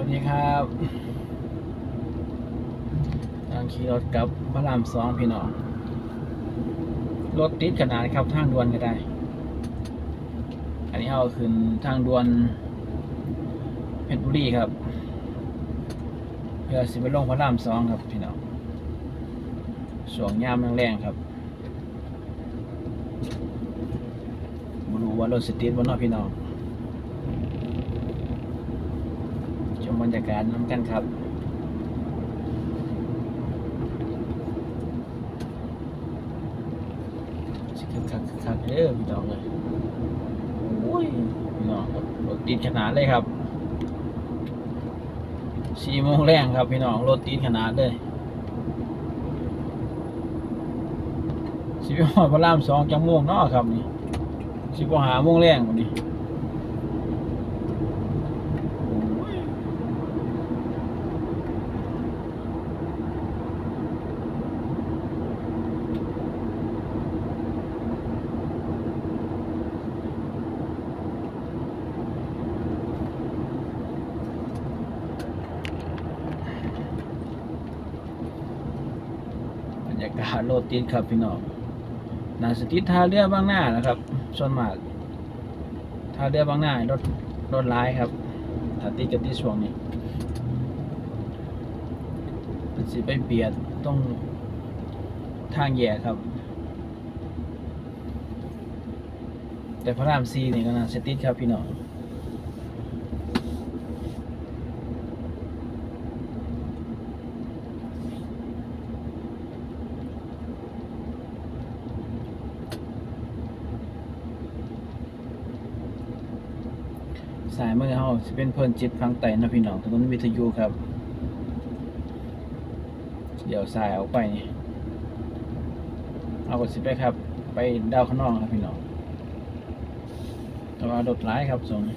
วัสดีครับทางขี่รถกับพระรามสองพี่น้อง รถติดขนาดครับทางด่วนก็ได้ อันนี้เอาขึ้นทางด่วนเพชรบุรีครับ เพื่อสิบไปลงพระรามสองครับพี่น้องช่วงยามแรงๆครับบรู้ว่ารถสติดบนนอพี่น้อง ชมบ รรยากาศน้ำกันครับสิคึกคักคึกคักเด้อพี่น้องเลยโอ้ยพี่น้องครับรถติดขนาดเลยครับสี่โมงแรงครับพี่น้องรถติดขนาดเลยสิบหอดพระรามสองจังโมงเนาะครับนี่สิบหาโมงแรงวันนี้ บรรยากาศโรถติดครับพี่น้องนาสติดท่าเรือบางหน้านะครับ ส่วนมากท่าเรือบางหน้ารถรถร้ายครับถ้าติดกับติดช่วงนี้มันสิไปเบียดต้องทางแย่ครับ แต่พระรามซีนี่ก็น่าสติดครับพี่น้อง สายมือเฮาสิเป็นเพิ่นจิตฟังไต่นะพี่น้องถนนวิทยุครับ เดี๋ยวสายออกไปนี่เอากดสิไปครับ ไปดาวข้างนอกครับพี่น้องแต่ว่ารถร้ายครับส่งนี้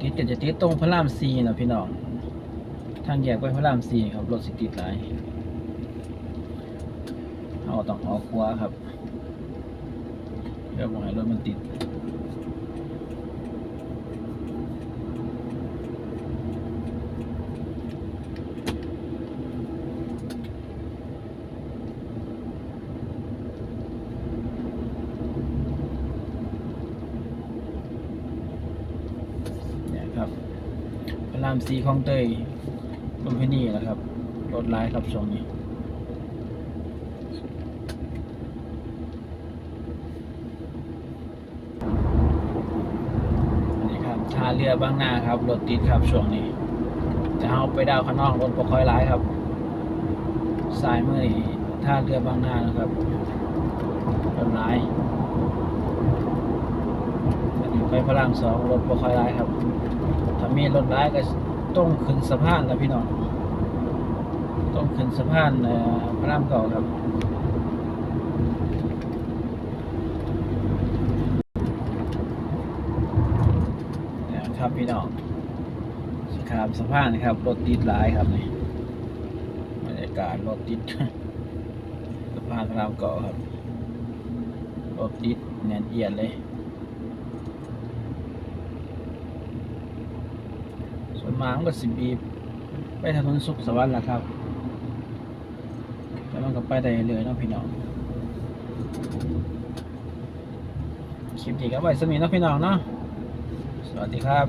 ติดก็จะติดตรงพระรามซีนะพี่น้องทางแยกไปพระรามซีครับรถสิติดหลายเอาต้องออกขวาครับเพื่อบ่ให้รถมันติด เนี่ยครับ รามสีคลองเตยลุมพินีแหละครับรถร้ายครับช่วงนี้นี่ครับท่าเรือบางนาครับรถติดครับช่วงนี้ จะเอาไปดาวข้างนอกรถก็ค่อยร้ายครับสายมือนี่ท่าเรือบางนานะครับรถร้ายอันนี้ไปพระรามสองรถบ่ค่อยร้ายครับ มีรถร้ายก็ต้องขึ้นสะพานนะพี่น้องต้องขึ้นสะพานพระรามเก่าครับนี่ยครับพี่น้องสขามสะพานนะครับรถติดหลายครับนี่บรรยากาศรถติดสะพานพระรามเก่าครับรถติดแน่นเอียดเลย ส่วน มากมันก็สิบีบไปถนนสุขสวัสดิ์แหละครับ แล้วมันก็ไปได้เลยเนาะพี่น้อง คลิปนี้ก็ไว้สมีเนาะพี่น้องเนาะ สวัสดีครับ